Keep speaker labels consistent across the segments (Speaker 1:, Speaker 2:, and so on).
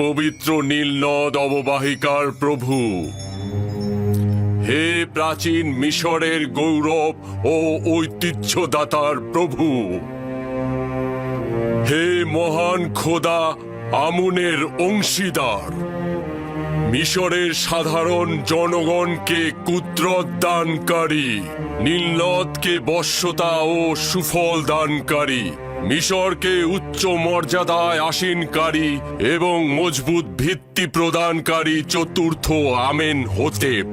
Speaker 1: পবিত্র নীল নদ অববাহিকার প্রভু। হে প্রাচীন মিশরের গৌরব ও ঐতিহ্যদাতার প্রভু। হে মহান খোদা আমুনের অংশীদার। মিশরের সাধারণ জনগণকে কুদ্রত দানকারী নীলনদকে বশ্যতা ও সুফল দানকারী। মিশরকে উচ্চ মর্যাদায় আসীনকারী এবং মজবুত ভিত্তি প্রদানকারী চতুর্থ আমেন হোতেপ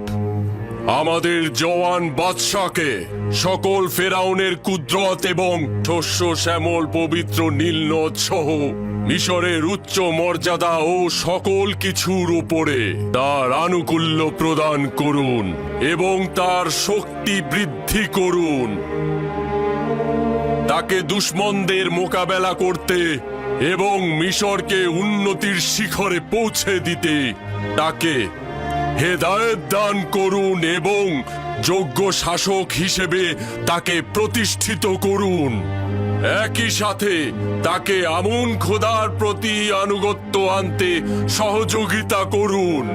Speaker 1: আমাদের জওয়ান বাদশাকে সকল ফেরাউনের কুদ্রত এবং শস্য শ্যামল পবিত্র নীলনদ সহ মিশরের উচ্চ মর্যাদা ও সকল কিছুর উপরে তার আনুকূল্য প্রদান করুন এবং তার শক্তি বৃদ্ধি করুন। তাকে দুশ্মনদের মোকাবেলা করতে এবং মিশরকে উন্নতির শিখরে পৌঁছে দিতে তাকে হেদায়ত দান করুন এবং যোগ্য শাসক হিসেবে তাকে প্রতিষ্ঠিত করুন। একই সাথে তাকে আমুন খোদার প্রতি আনুগত্য আনতে সহযোগিতা করুন।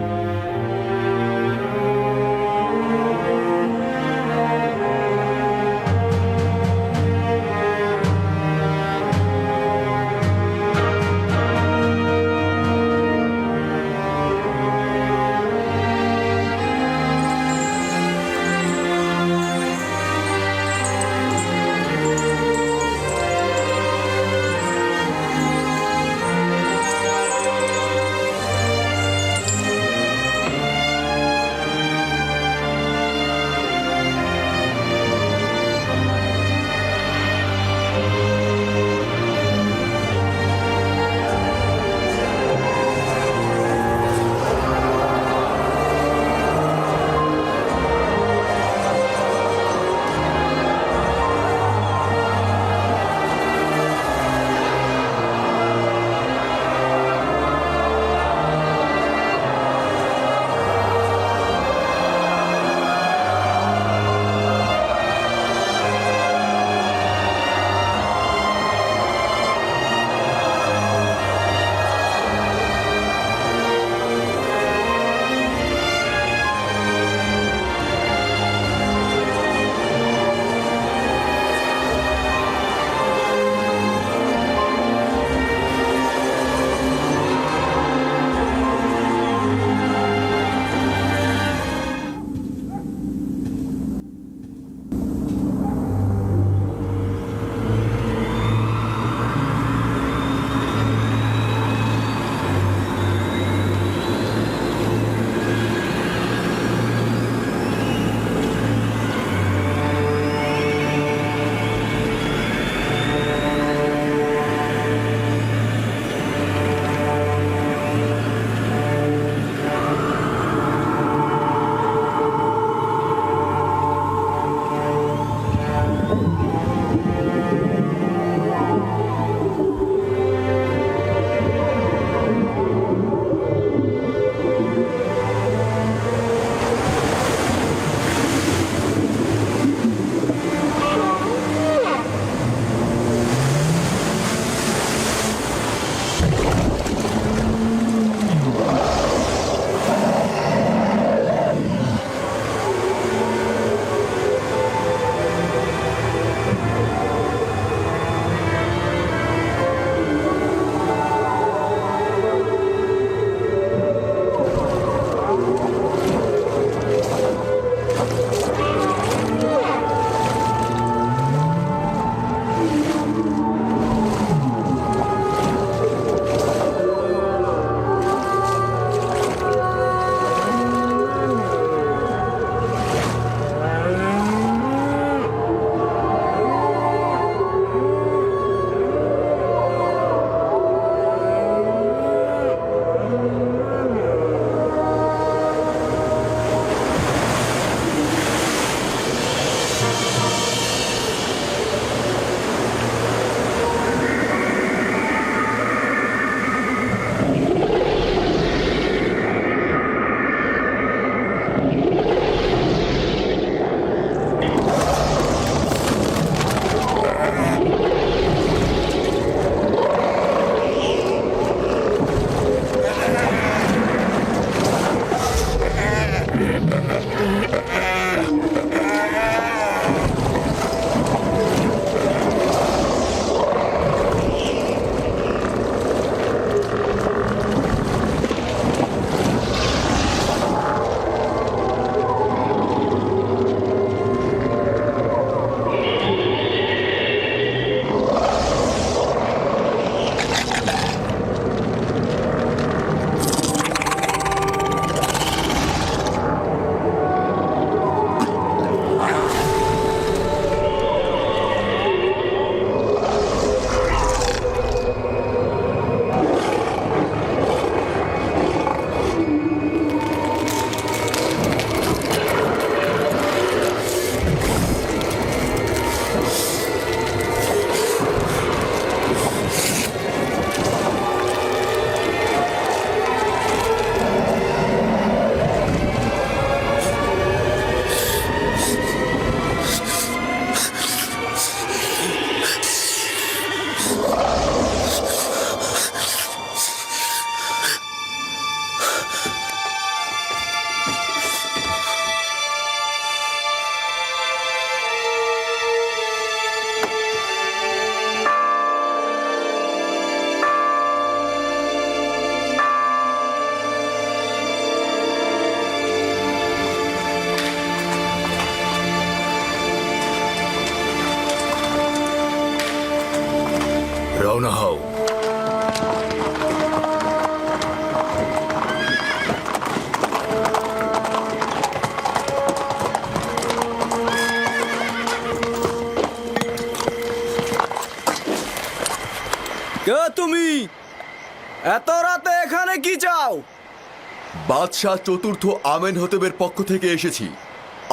Speaker 2: বাদশাহ চতুর্থ আমেন হতেবের পক্ষ থেকে এসেছি।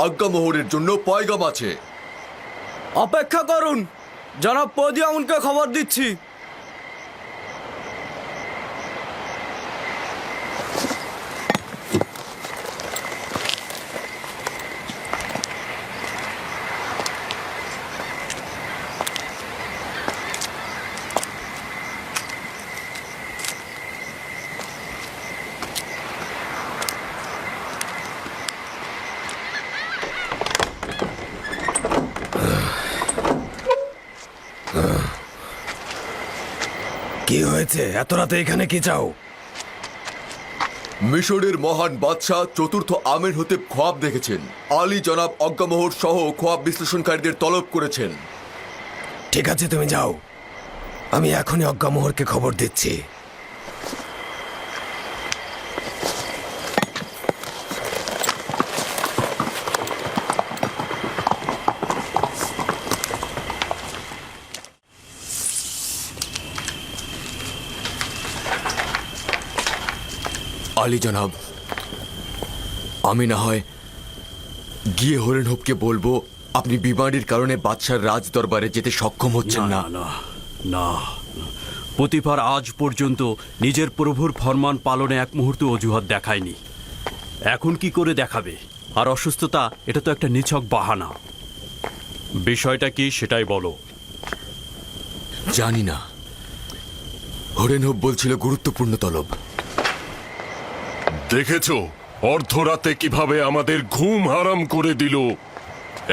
Speaker 2: আজ্ঞামোহরের জন্য পয়গাম আছে।
Speaker 3: অপেক্ষা করুন। জনাব উনকে খবর দিচ্ছি
Speaker 4: কি হয়েছে? এত রাতে এখানে কি চাও?
Speaker 2: মিশরের মহান বাদশাহ চতুর্থ আমের হতে খোয়াব দেখেছেন। আলী জনাব অজ্ঞামোহর সহ খোয়াব বিশ্লেষণকারীদের তলব করেছেন।
Speaker 4: ঠিক আছে তুমি যাও। আমি এখনই অজ্ঞামোহরকে খবর দিচ্ছি।
Speaker 2: আলী জনাব আমি না হয় গিয়ে হরেন হোপকে বলব আপনি বিমারির কারণে বাদশার রাজ দরবারে যেতে সক্ষম হচ্ছেন না।
Speaker 5: না না প্রতিভার আজ পর্যন্ত নিজের প্রভুর ফরমান পালনে এক মুহূর্ত অজুহাত দেখায়নি। এখন কি করে দেখাবে? আর অসুস্থতা এটা তো একটা নিছক বাহানা। বিষয়টা কি সেটাই বলো।
Speaker 2: জানি না। হরেন হোপ বলছিল গুরুত্বপূর্ণ তলব।
Speaker 1: দেখেছ? অর্ধরাতে কীভাবে আমাদের ঘুম হারাম করে দিল।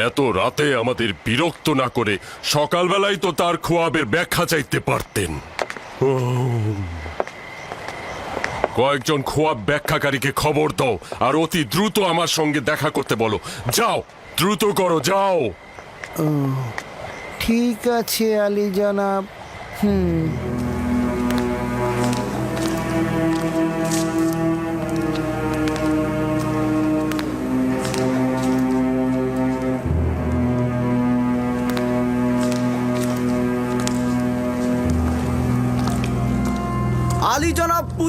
Speaker 1: এত রাতে আমাদের বিরক্ত না করে সকালবেলায় তো তার খোয়াবের ব্যাখ্যা চাইতে পারতেন। কয়েকজন খোয়াব ব্যাখ্যাকারীকে খবর দাও, আর অতি দ্রুত আমার সঙ্গে দেখা করতে বলো। যাও, দ্রুত করো, যাও।
Speaker 6: ঠিক আছে, আলী জনাব।
Speaker 3: আলী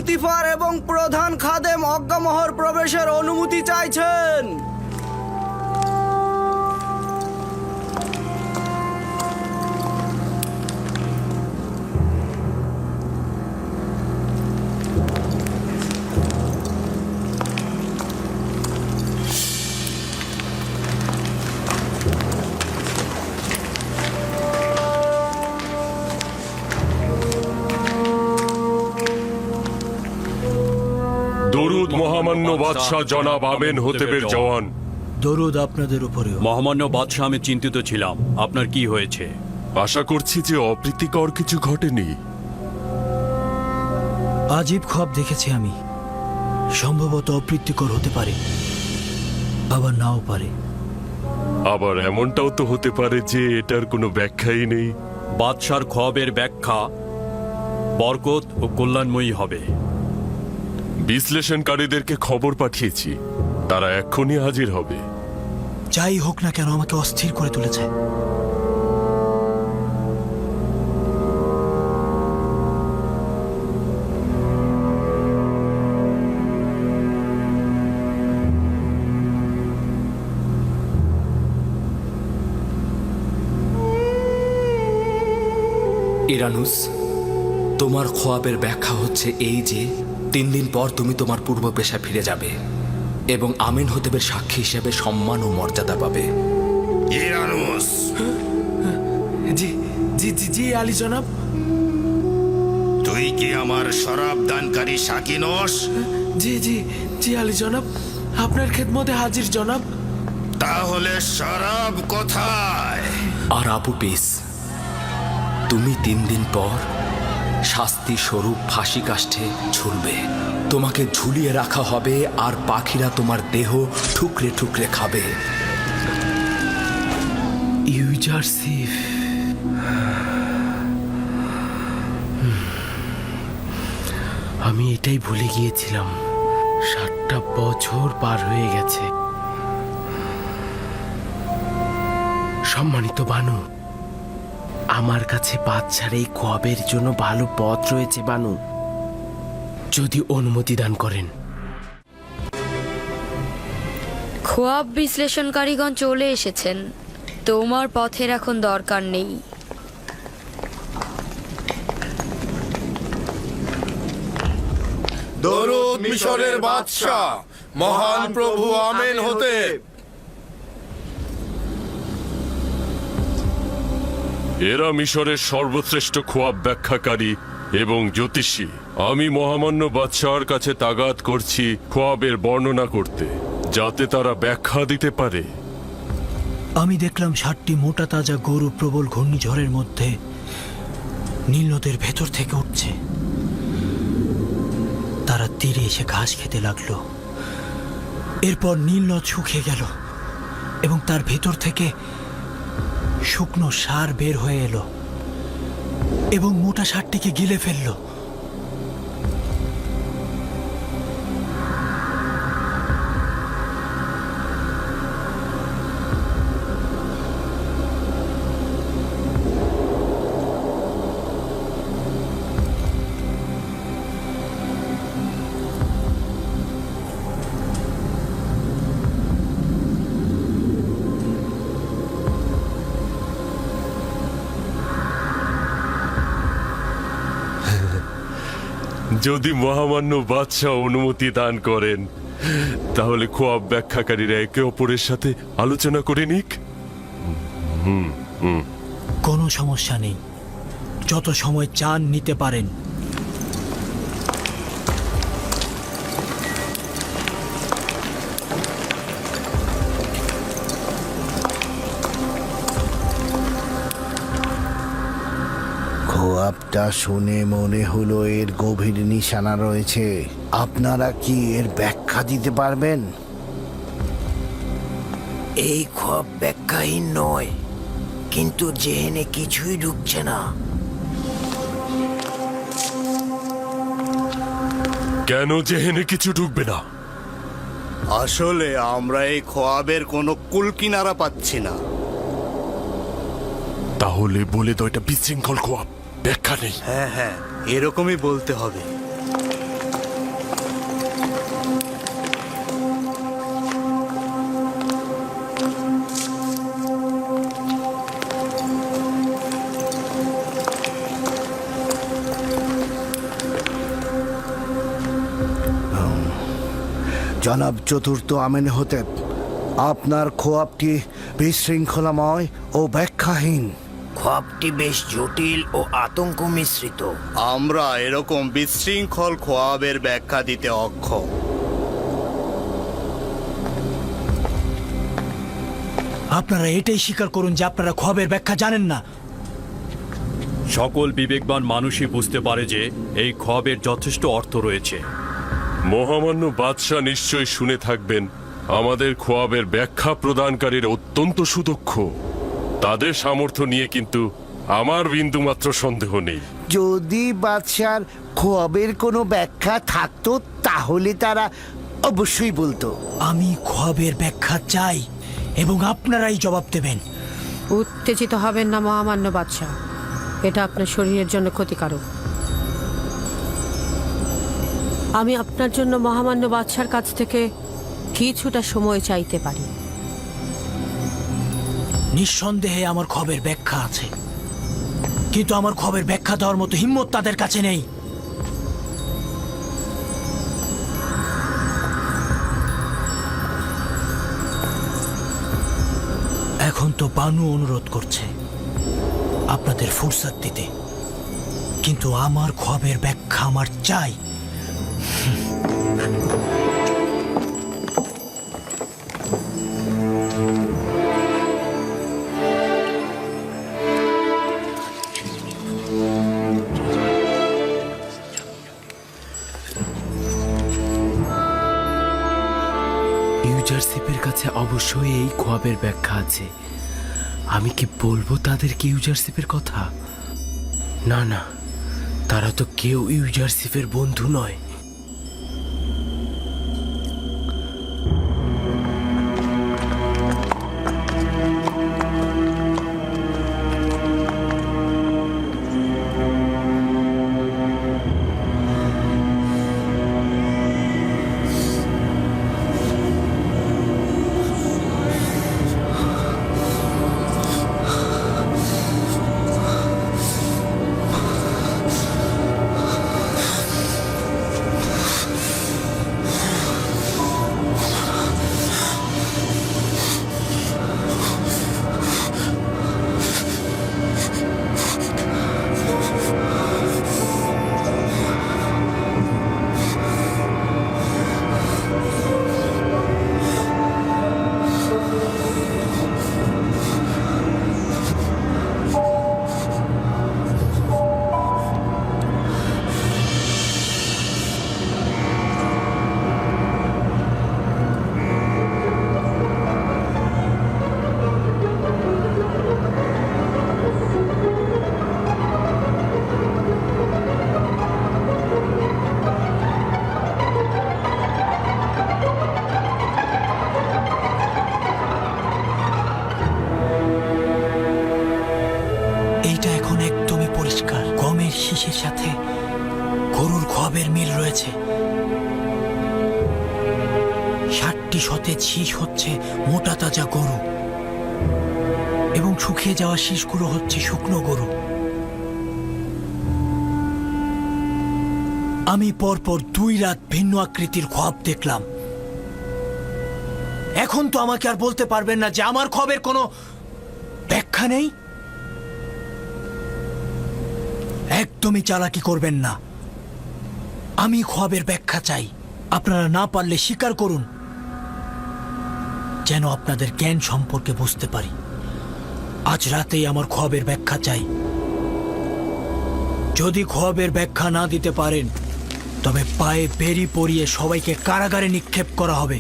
Speaker 3: জনাব এবং প্রধান খাদেম অজ্ঞামহর প্রবেশের অনুমতি চাইছেন।
Speaker 1: বাদশাহ জনাব আমেন হতেবের জওয়ান।
Speaker 4: দরুদ আপনাদের উপরেও।
Speaker 5: মহামান্য বাদশাহ আমি চিন্তিত ছিলাম। আপনার কি হয়েছে?
Speaker 1: আশা করছি যে অপ্রীতিকর কিছু ঘটেনি।
Speaker 7: আজীব খব দেখেছি আমি। সম্ভবত অপ্রীতিকর হতে পারে আবার নাও পারে।
Speaker 1: আবার এমনটাও তো হতে পারে যে এটার কোনো ব্যাখ্যাই নেই।
Speaker 5: বাদশার খবের ব্যাখ্যা বরকত ও কল্যাণময়ী হবে।
Speaker 1: বিশ্লেষণকারীদেরকে খবর পাঠিয়েছি। তারা এক্ষুনি হাজির হবে।
Speaker 7: যাই হোক না কেন আমাকে অস্থির করে তুলেছে।
Speaker 8: ইরানুস তোমার খোয়াবের ব্যাখ্যা হচ্ছে এই যে তিন দিন পর তুমি তোমার পূর্ব পেশা ফিরে যাবে এবং আমিন হতেবের সাক্ষী হিসেবে সম্মান ও মর্যাদা পাবে।
Speaker 4: জি জি জি জি আলী জনাব।
Speaker 9: তুই কি আমার শরাব দানকারী শাকিনস
Speaker 4: জি জি জি আলী জনাব। আপনার খেদমতে হাজির জনাব।
Speaker 9: তাহলে শরাব কোথায়?
Speaker 8: আর আবু পিস তুমি তিন দিন পর শাস্তি স্বরূপ ফাঁসি কাষ্ঠে ঝুলবে। তোমাকে ঝুলিয়ে রাখা হবে আর পাখিরা তোমার দেহ ঠুকরে ঠুকরে খাবে।
Speaker 10: আমি এটাই ভুলে গিয়েছিলাম। ষাটটা বছর পার হয়ে গেছে। সম্মানিত বানু আমার কাছে বাচ্চার এই কবের জন্য ভালো পথ রয়েছে বানু। যদি অনুমতি দান করেন।
Speaker 11: খোয়াব বিশ্লেষণকারীগণ চলে এসেছেন। তোমার পথের এখন দরকার নেই।
Speaker 9: দরুদ মিশরের বাদশাহ মহান প্রভু আমেন হতে।
Speaker 1: এরা মিশরের সর্বশ্রেষ্ঠ খোয়াব ব্যাখ্যাকারী এবং জ্যোতিষী। আমি মহামান্য বাদশাহর কাছে তাগাত করছি খোয়াবের বর্ণনা করতে, যাতে তারা ব্যাখ্যা দিতে পারে।
Speaker 7: আমি দেখলাম ষাটটি মোটা তাজা গরু প্রবল ঘূর্ণিঝড়ের মধ্যে নীল নদের ভেতর থেকে উঠছে। তারা তীরে এসে ঘাস খেতে লাগল। এরপর নীল নদ শুকিয়ে গেল এবং তার ভেতর থেকে শুকনো সার বের হয়ে এলো এবং মোটা সারটিকে গিলে ফেলল।
Speaker 1: যদি মহামান্য বাদশাহ অনুমতি দান করেন, তাহলে খোয়াব ব্যাখ্যাকারীরা একে অপরের সাথে আলোচনা করে নিক।
Speaker 7: কোনো সমস্যা নেই। যত সময় চান নিতে পারেন।
Speaker 6: খোয়াবটা শুনে মনে হলো এর গভীর নিশানা রয়েছে। আপনারা কি এর ব্যাখ্যা দিতে পারবেন?
Speaker 4: এই খব ব্যাখ্যাহীন নয় কিন্তু জেহেনে কিছুই ঢুকছে না।
Speaker 1: কেন জেহেনে কিছু ঢুকবে না?
Speaker 9: আসলে আমরা এই খোয়াবের কোনো কুলকিনারা পাচ্ছি না।
Speaker 1: তাহলে বলে তো এটা বিশৃঙ্খল খোয়াব। ব্যাখ্যা নেই।
Speaker 9: হ্যাঁ হ্যাঁ এরকমই বলতে হবে।
Speaker 6: জনাব চতুর্থ আমেন হতে আপনার খোয়াবটি বিশৃঙ্খলাময় ও ব্যাখ্যাহীন।
Speaker 4: খবটি বেশ জটিল ও আতঙ্ক মিশ্রিত।
Speaker 9: আমরা এরকম বিশৃঙ্খল খোয়াবের ব্যাখ্যা দিতে অক্ষম।
Speaker 7: আপনারা এটাই স্বীকার করুন যে আপনারা খবের ব্যাখ্যা জানেন না।
Speaker 5: সকল বিবেকবান মানুষই বুঝতে পারে যে এই খবের যথেষ্ট অর্থ রয়েছে।
Speaker 1: মহামান্য বাদশাহ নিশ্চয় শুনে থাকবেন আমাদের খোয়াবের ব্যাখ্যা প্রদানকারীর অত্যন্ত সুদক্ষ। তাদের সামর্থ্য নিয়ে কিন্তু আমার বিন্দুমাত্র সন্দেহ নেই।
Speaker 6: যদি বাদশার খোয়াবের কোনো ব্যাখ্যা থাকতো তাহলে তারা অবশ্যই বলতো।
Speaker 7: আমি খবের ব্যাখ্যা চাই এবং আপনারাই জবাব দেবেন।
Speaker 12: উত্তেজিত হবেন না মহামান্য বাদশাহ। এটা আপনার শরীরের জন্য ক্ষতিকারক। আমি আপনার জন্য মহামান্য বাদশার কাছ থেকে কিছুটা সময় চাইতে পারি।
Speaker 7: নিঃসন্দেহে আমার খবের ব্যাখ্যা আছে। কিন্তু আমার খবের ব্যাখ্যা দেওয়ার মতো হিম্মত তাদের কাছে নেই। এখন তো বানু অনুরোধ করছে আপনাদের ফুরসাদ দিতে। কিন্তু আমার খবের ব্যাখ্যা আমার চাই।
Speaker 10: অবশ্যই এই খোয়াবের ব্যাখ্যা আছে। আমি কি বলব তাদেরকে ইউজারশিপের কথা? না না, তারা তো কেউ ইউজারশিপের বন্ধু নয়।
Speaker 7: শীষ হচ্ছে মোটা তাজা গরু। এবং শুকিয়ে যাওয়া শীষগুলো হচ্ছে শুকনো গরু। আমি পরপর দুই রাত ভিন্ন আকৃতির খব দেখলাম। এখন তো আমাকে আর বলতে পারবেন না যে আমার খবের কোনো ব্যাখ্যা নেই। একদমই চালাকি করবেন না। আমি খোয়াবের ব্যাখ্যা চাই। আপনারা না পারলে স্বীকার করুন। যেন আপনাদের জ্ঞান সম্পর্কে বুঝতে পারি। আজ রাতেই আমার খোয়াবের ব্যাখ্যা চাই। যদি খোয়াবের ব্যাখ্যা না দিতে পারেন তবে পায়ে বেরি পরিয়ে সবাইকে কারাগারে নিক্ষেপ করা হবে।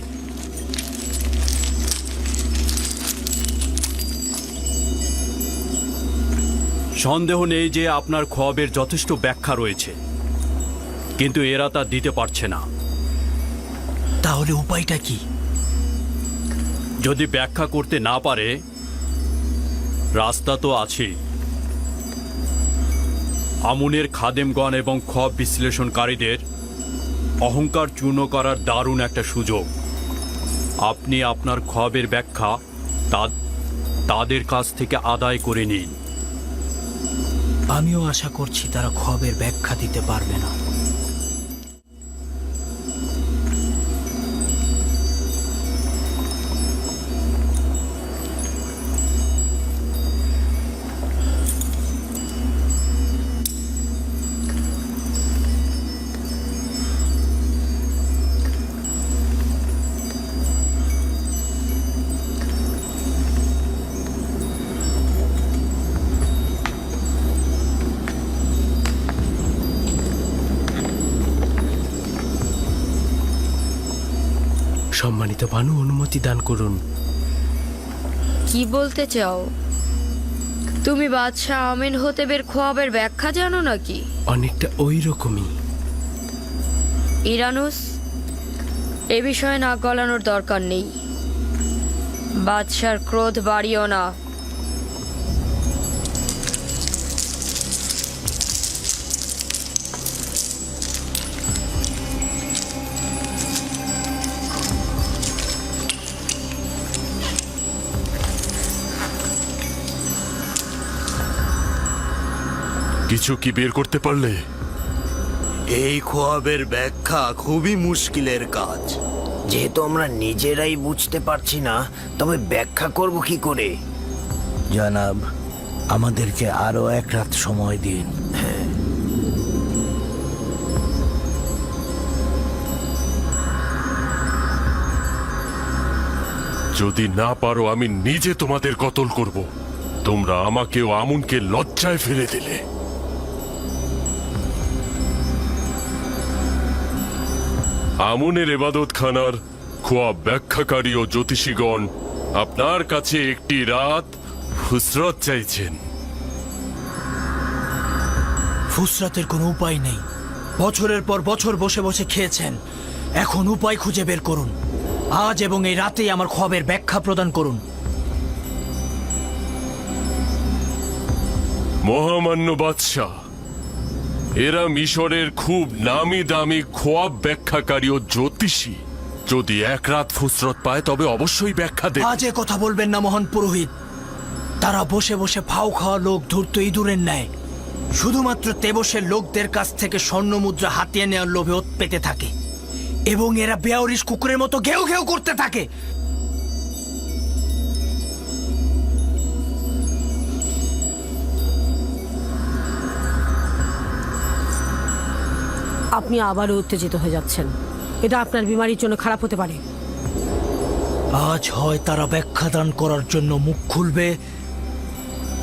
Speaker 5: সন্দেহ নেই যে আপনার খোয়াবের যথেষ্ট ব্যাখ্যা রয়েছে কিন্তু এরা তা দিতে পারছে না।
Speaker 7: তাহলে উপায়টা কি?
Speaker 5: যদি ব্যাখ্যা করতে না পারে, রাস্তা তো আছেই। আমুনের খাদেমগণ এবং খব বিশ্লেষণকারীদের অহংকার চূর্ণ করার দারুণ একটা সুযোগ। আপনি আপনার খবের ব্যাখ্যা তাদের কাছ থেকে আদায় করে নিন।
Speaker 7: আমিও আশা করছি তারা খবের ব্যাখ্যা দিতে পারবে না।
Speaker 10: সম্মানিত বানু অনুমতি দান করুন।
Speaker 11: কি বলতে চাও? তুমি বাদশাহ আমিন হতেবের খোয়াবের ব্যাখ্যা জানো নাকি?
Speaker 10: অনেকটা ওই রকমই
Speaker 11: ইরানুস এ বিষয়ে নাক গলানোর দরকার নেই। বাদশার ক্রোধ বাড়িও না।
Speaker 1: কিছু কি বের করতে পারলে?
Speaker 9: এই খোয়াবের ব্যাখ্যা খুবই মুশকিলের কাজ।
Speaker 4: যেহেতু আমরা নিজেরাই বুঝতে পারছি না তবে ব্যাখ্যা করব কি করে?
Speaker 6: জনাব আমাদেরকে আরও এক রাত সময় দিন।
Speaker 1: যদি না পারো আমি নিজে তোমাদের কতল করব। তোমরা আমাকে ও আমুনকে লজ্জায় ফেলে দিলে। আমুনের এবাদত খানার খোয়া ব্যাখ্যাকারী ও জ্যোতিষীগণ আপনার কাছে একটি রাত ফুসরত চাইছেন।
Speaker 7: ফুসরাতের কোনো উপায় নেই। বছরের পর বছর বসে বসে খেয়েছেন। এখন উপায় খুঁজে বের করুন। আজ এবং এই রাতেই আমার খবের ব্যাখ্যা প্রদান করুন।
Speaker 1: মহামান্য বাদশাহ এরা মিশরের খুব নামি দামি খোয়াব ব্যাখ্যাকারী ও জ্যোতিষী। যদি এক রাত ফুসরত পায়, তবে অবশ্যই ব্যাখ্যা দেবে।
Speaker 7: আজে কথা বলবেন না, মহান পুরোহিত। তারা বসে বসে ফাও খাওয়া লোক ধূর্ত ইঁদুরের ন্যায়। শুধুমাত্র তেবসের লোকদের কাছ থেকে স্বর্ণ মুদ্রা হাতিয়ে নেওয়ার লোভে পেতে থাকে। এবং এরা বেয়ারিশ কুকুরের মতো ঘেউ ঘেউ করতে থাকে।
Speaker 12: আপনি আবারও উত্তেজিত হয়ে যাচ্ছেন। এটা আপনার বিমারির জন্য খারাপ হতে পারে।
Speaker 7: আজ হয় তারা ব্যাখ্যাদান করার জন্য মুখ খুলবে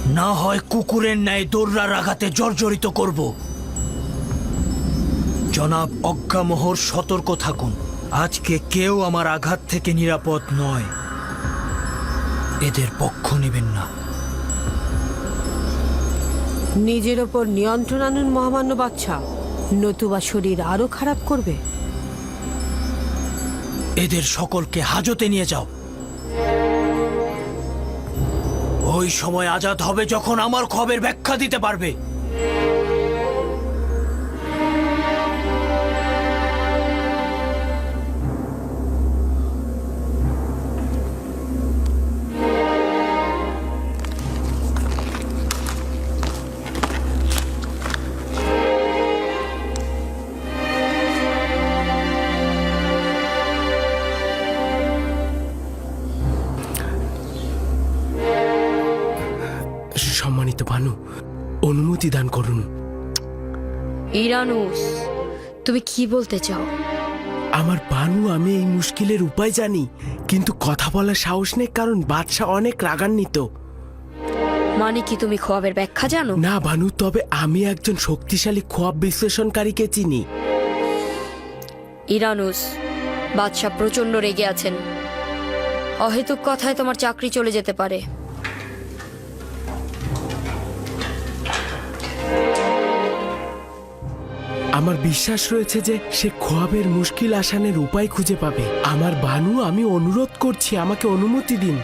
Speaker 7: না হয় কুকুরের ন্যায় দৌড়ার আঘাতে জর্জরিত করব। জনাব অজ্ঞামোহর সতর্ক থাকুন। আজকে কেউ আমার আঘাত থেকে নিরাপদ নয়। এদের পক্ষ নেবেন না।
Speaker 12: নিজের ওপর নিয়ন্ত্রণ আনুন মহামান্য বাচ্চা নতুবা শরীর আরও খারাপ করবে?
Speaker 7: এদের সকলকে হাজতে নিয়ে যাও। ওই সময় আজাদ হবে যখন আমার খবের ব্যাখ্যা দিতে পারবে।
Speaker 11: ইরানুস তুমি কি বলতে চাও?
Speaker 10: আমার বানু আমি এই মুশকিলের উপায় জানি কিন্তু কথা বলার সাহস নেই কারণ বাদশাহ অনেক রাগান্বিত।
Speaker 11: মানে কি তুমি খোয়াবের ব্যাখ্যা জানো?
Speaker 10: না ভানু তবে আমি একজন শক্তিশালী খোয়াব বিশ্লেষণকারীকে চিনি।
Speaker 11: ইরানুস বাদশাহ প্রচণ্ড রেগে আছেন। অহেতুক কথায় তোমার চাকরি চলে যেতে পারে।
Speaker 10: আমার বিশ্বাস রয়েছে যে সে খোয়াবের মুশকিল আসানের উপায় খুঁজে পাবে। আমার বানু আমি অনুরোধ করছি আমাকে অনুমতি দিন।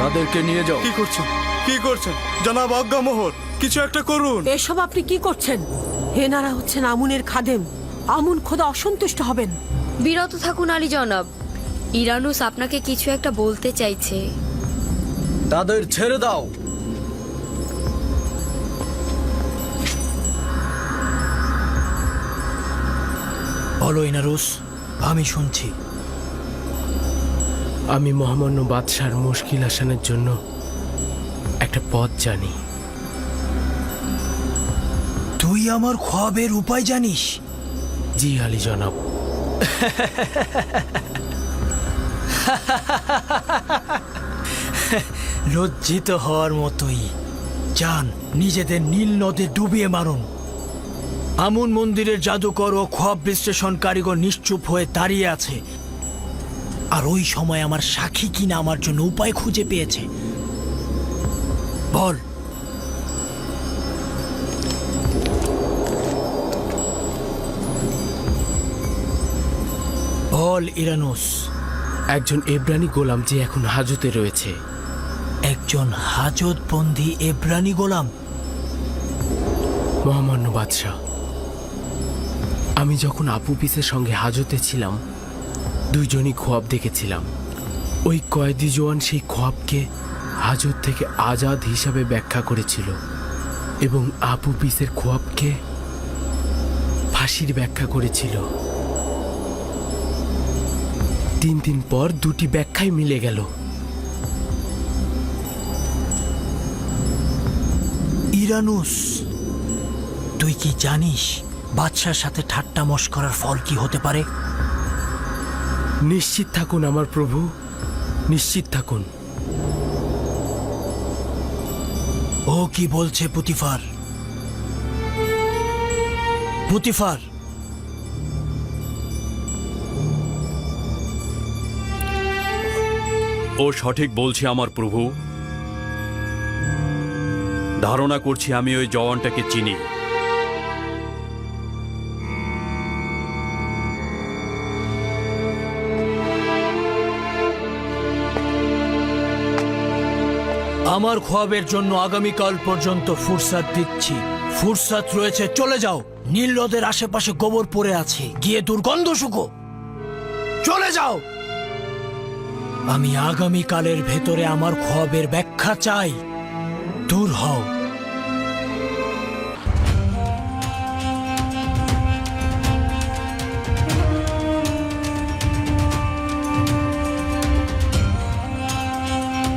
Speaker 8: তাদেরকে নিয়ে যাও।
Speaker 9: কি করছেন কি করছেন জনাব অজ্ঞামোহর কিছু একটা করুন।
Speaker 12: এসব আপনি কি করছেন? হেনারা হচ্ছেন আমুনের খাদেম। আমুন খোদা অসন্তুষ্ট হবেন।
Speaker 11: বিরত থাকুন আলী জনাব। ইরানুস আপনাকে কিছু একটা বলতে চাইছে।
Speaker 8: তাদের ছেড়ে দাও।
Speaker 7: বলো ইনারুস আমি শুনছি।
Speaker 10: আমি মহামান্য বাদশার মুশকিল আসানের জন্য একটা পথ জানি।
Speaker 7: তুই আমার খোয়াবের উপায় জানিস?
Speaker 10: জি আলী জনাব।
Speaker 7: লজ্জিত হওয়ার মতোই। যান, নিজেদের নীল নদে ডুবিয়ে মারুন। আমুন মন্দিরের জাদুকর ও খোয়াব বিশ্লেষণ কারিগর নিশ্চুপ হয়ে দাঁড়িয়ে আছে। আর ওই সময় আমার সাক্ষী কিনা আমার জন্য উপায় খুঁজে পেয়েছে। বল। বল, ইরানুস।
Speaker 10: একজন এব্রানি গোলাম যে এখন হাজতে রয়েছে।
Speaker 7: একজন হাজতবন্দি এব্রানি গোলাম?
Speaker 10: মহামান্য বাদশাহ আমি যখন আপু পিসের সঙ্গে হাজতে ছিলাম দুইজনই খোয়াব দেখেছিলাম। ওই কয়েদি জোয়ান সেই খোয়াবকে হাজত থেকে আজাদ হিসাবে ব্যাখ্যা করেছিল এবং আপু পিসের খোয়াবকে ফাঁসির ব্যাখ্যা করেছিল। তিন দিন পর দুটি ব্যাখ্যাই মিলে গেল।
Speaker 7: ইরানুস তুই কি জানিস বাদশার সাথে ঠাট্টা মস্করার ফল কি হতে পারে?
Speaker 10: নিশ্চিত থাকুন আমার প্রভু নিশ্চিত থাকুন।
Speaker 7: ও কি বলছে পুতিফার? পুতিফার
Speaker 5: ও সঠিক বলছে আমার প্রভু। ধারণা করছি আমি ওই জওয়ানটাকে চিনি।
Speaker 7: আমার খোয়াবের জন্য আগামীকাল পর্যন্ত ফুরসাত দিচ্ছি। ফুরসাত রয়েছে, চলে যাও। নীল নদের আশেপাশে গোবর পড়ে আছে। গিয়ে দুর্গন্ধ শুকো। চলে যাও। আমি আগামীকালের ভেতরে আমার খবের ব্যাখ্যা চাই। দূর হও।